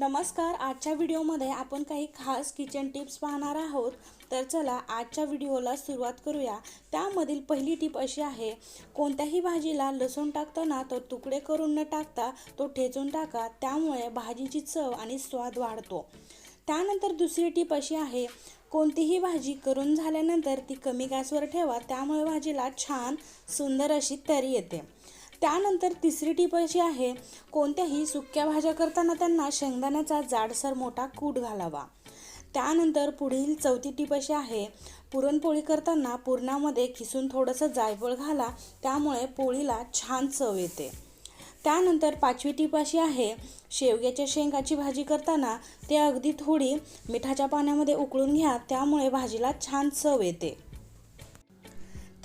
नमस्कार आजच्या व्हिडिओमध्ये आपण काही खास किचन टिप्स पाहणार आहोत. तर चला आजच्या व्हिडिओला सुरुवात करूया. त्यामधील पहिली टिप अशी आहे कोणत्याही भाजीला लसूण टाकताना तो तुकडे करून न टाकता तो ठेचून टाका. त्यामुळे भाजीची चव आणि स्वाद वाढतो. त्यानंतर दुसरी टीप अशी आहे कोणतीही भाजी करून झाल्यानंतर ती कमी गॅसवर ठेवा. त्यामुळे भाजीला छान सुंदर अशी तरी येते. त्यानंतर तिसरी टीप अशी आहे कोणत्याही सुक्या भाज्या करताना त्यांना शेंगदाण्याचा जाडसर मोठा कूट घालावा. त्यानंतर पुढील चौथी टीप अशी आहे पुरणपोळी करताना पुरणामध्ये खिसून थोडंसं जायफळ घाला त्यामुळे पोळीला छान चव येते. त्यानंतर पाचवी टीप अशी आहे शेवग्याच्या शेंगाची भाजी करताना ते अगदी थोडी मिठाच्या पाण्यामध्ये उकळून घ्या त्यामुळे भाजीला छान चव येते.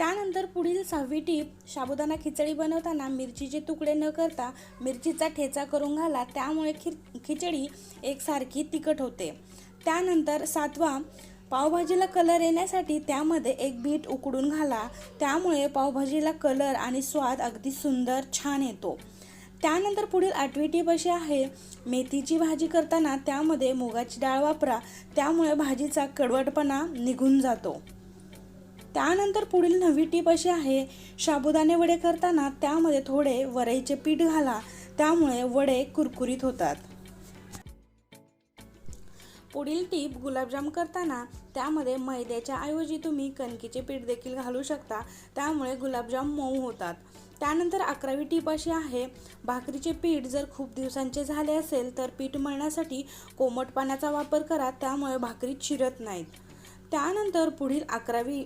त्यानंतर पुढील सहावी टीप साबुदाणा खिचडी बनवताना मिरचीचे तुकडे न करता मिरचीचा ठेचा करून घाला त्यामुळे खि खिचडी एकसारखी तिखट होते. त्यानंतर सातवा पावभाजीला कलर येण्यासाठी त्यामध्ये एक बीट उकडून घाला. त्यामुळे पावभाजीला कलर आणि स्वाद अगदी सुंदर छान येतो. त्यानंतर पुढील आठवी टीप अशी आहे मेथीची भाजी करताना त्यामध्ये मुगाची डाळ वापरा. त्यामुळे भाजीचा कडवटपणा निघून जातो. त्यानंतर पुढील नवी टीप अशी आहे साबुदाणे वडे करताना त्यामध्ये थोडे वरईचे पीठ घाला त्यामुळे वडे कुरकुरीत होतात. पुढील टीप गुलाबजाम करताना त्यामध्ये मैद्याच्या ऐवजी तुम्ही कणकीचे पीठ देखील घालू शकता त्यामुळे गुलाबजाम मऊ होतात. त्यानंतर अकरावी टीप अशी आहे भाकरीचे पीठ जर खूप दिवसांचे झाले असेल तर पीठ मळण्यासाठी कोमट पाण्याचा वापर करा त्यामुळे भाकरी चिरत नाहीत. त्यानंतर पुढील अकरावी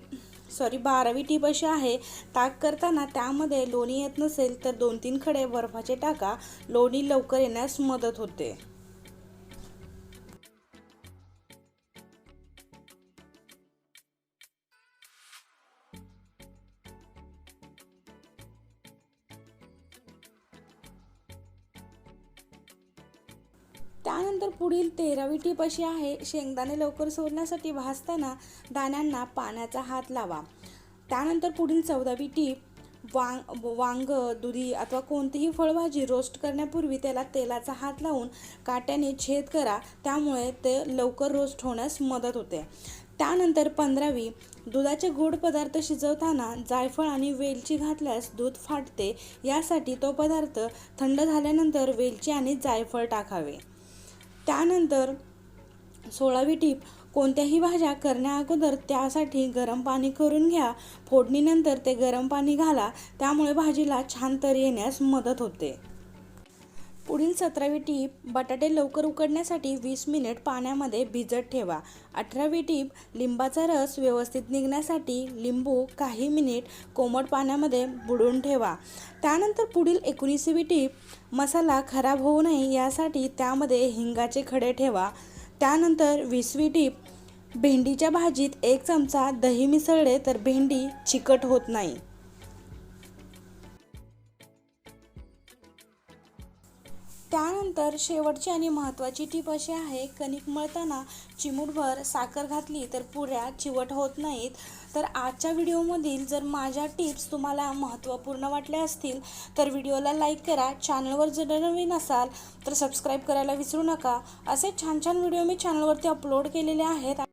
सॉरी बारावी टीप अशी आहे ताक करताना त्यामध्ये लोणी येत नसेल तर दोन तीन खडे बर्फाचे टाका. लोणी लवकर येण्यास मदत होते. त्यानंतर पुढील तेरावी टीप अशी आहे शेंगदाणे लवकर सोडण्यासाठी भाजताना दाण्यांना पाण्याचा हात लावा. त्यानंतर पुढील चौदावी टीप वांग वांग दुधी अथवा कोणतीही फळभाजी रोस्ट करण्यापूर्वी त्याला तेलाचा हात लावून काट्याने छेद करा त्यामुळे ते लवकर रोस्ट होण्यास मदत होते. त्यानंतर पंधरावी दुधाचे गोड पदार्थ शिजवताना जायफळ आणि वेलची घातल्यास दूध फाटते यासाठी तो पदार्थ थंड झाल्यानंतर वेलची आणि जायफळ टाकावे. त्यानंतर सोळावी टीप कोणत्याही भाज्या करण्याअगोदर त्यासाठी गरम पाणी करून घ्या. फोडणीनंतर ते गरम पाणी घाला. त्यामुळे भाजीला छान तर येण्यास मदत होते. पुढील सतरावी टीप बटाटे लवकर उकडण्यासाठी वीस मिनिट पाण्यामध्ये भिजत ठेवा. अठरावी टीप लिंबाचा रस व्यवस्थित निघण्यासाठी लिंबू काही मिनिट कोमट पाण्यामध्ये बुडवून ठेवा. त्यानंतर पुढील एकोणीसवी टीप मसाला खराब होऊ नये यासाठी त्यामध्ये हिंगाचे खडे ठेवा. त्यानंतर वीसवी टीप भेंडीच्या भाजीत एक चमचा दही मिसळले तर भेंडी चिकट होत नाही. त्यानंतर शेवटची आणि महत्त्वाची टीप अशी आहे कणिक मळताना चिमूटभर साखर घातली तर पुऱ्या चिवट होत नाहीत. तर आजच्या व्हिडिओमधील जर माझ्या टिप्स तुम्हाला महत्त्वपूर्ण वाटल्या असतील तर व्हिडिओला लाईक करा चॅनलवर जर नवीन असाल तर सबस्क्राईब करायला विसरू नका. असे छान छान व्हिडिओ मी चॅनलवरती अपलोड केलेले आहेत.